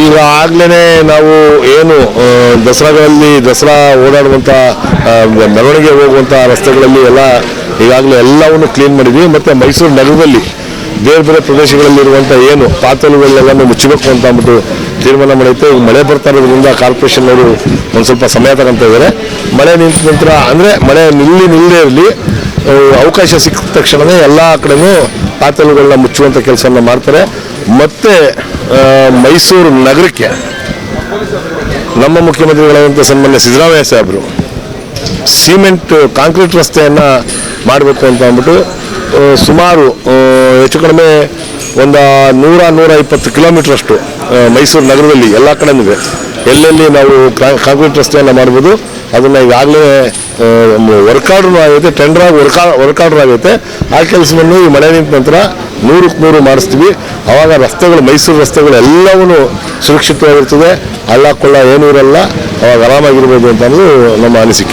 ಈಗ ಆಗ್ಲೇ ನಾವು ಏನು ದಸರಾಗಳಲ್ಲಿ ದಸರಾ ಓಡಾಡುವಂಥ ಆ, ಮೆರವಣಿಗೆ ಹೋಗುವಂಥ ರಸ್ತೆಗಳಲ್ಲಿ ಎಲ್ಲ ಈಗಾಗಲೇ ಎಲ್ಲವನ್ನು ಕ್ಲೀನ್ ಮಾಡಿದ್ವಿ. ಮತ್ತು ಮೈಸೂರು ನಗರದಲ್ಲಿ ಬೇರೆ ಬೇರೆ ಪ್ರದೇಶಗಳಲ್ಲಿರುವಂಥ ಏನು ಪಾತಲುಗಳನ್ನೆಲ್ಲ ಮುಚ್ಚಬೇಕು ಅಂತ ಅಂದ್ಬಿಟ್ಟು ತೀರ್ಮಾನ ಮಾಡೈತೆ ಈಗ ಮಳೆ ಬರ್ತಾ ಇರೋದ್ರಿಂದ ಕಾರ್ಪೊರೇಷನ್ ಅವರು ಒಂದು ಸ್ವಲ್ಪ ಸಮಯ ತಗೊಂತ ಇದ್ದಾರೆ ಮಳೆ ನಿಂತ ನಂತರ ಅಂದರೆ ಮಳೆ ನಿಲ್ಲಿ ನಿಲ್ಲದೇ ಇರಲಿ ಅವಕಾಶ ಸಿಕ್ಕ ತಕ್ಷಣವೇ ಎಲ್ಲ ಕಡೆನೂ ಪಾತಲುಗಳನ್ನ ಮುಚ್ಚುವಂಥ ಕೆಲಸವನ್ನು ಮಾಡ್ತಾರೆ. ಮತ್ತು ಮೈಸೂರು ನಗರಕ್ಕೆ ನಮ್ಮ ಮುಖ್ಯಮಂತ್ರಿಗಳಾದಂಥ ಸನ್ಮಾನ್ಯ ಸಿದ್ದರಾಮಯ್ಯ ಸಾಹೇಬರು ಸಿಮೆಂಟ್, ಕಾಂಕ್ರೀಟ್ ರಸ್ತೆಯನ್ನು ಮಾಡಬೇಕು ಅಂತ ಅಂದ್ಬಿಟ್ಟು ಸುಮಾರು ಹೆಚ್ಚು ಕಡಿಮೆ ಒಂದು ನೂರ ನೂರ ಇಪ್ಪತ್ತು ಕಿಲೋಮೀಟ್ರಷ್ಟು ಮೈಸೂರು ನಗರದಲ್ಲಿ ಎಲ್ಲ ಕಡೆನೂ ಎಲ್ಲೆಲ್ಲಿ ನಾವು ಕಾಂಕ್ರೀಟ್ ರಸ್ತೆಯನ್ನು ಮಾಡ್ಬೋದು, ಅದನ್ನು ಈಗಾಗಲೇ ವರ್ಕ್ ಆರ್ಡರ್ ಆಗೈತೆ ಟೆಂಡರ್ ಆಗಿ ವರ್ಕ್ ವರ್ಕ್ ಆಗೈತೆ. ಆ ಕೆಲಸವನ್ನು ಈ ಮಳೆ ನಿಂತ ನಂತರ ನೂರಕ್ಕೆ ನೂರು ಮಾಡಿಸ್ತೀವಿ. ಆವಾಗ ರಸ್ತೆಗಳು, ಮೈಸೂರು ರಸ್ತೆಗಳು ಎಲ್ಲವೂ ಸುರಕ್ಷಿತವಾಗಿರ್ತದೆ. ಹಳ್ಳ ಕೊಳ್ಳ ಏನೂ ಇರಲ್ಲ. ಅವಾಗ ಆರಾಮಾಗಿರ್ಬೋದು ಅಂತ ಅನ್ನೋದು ನಮ್ಮ ಅನಿಸಿಕೆ.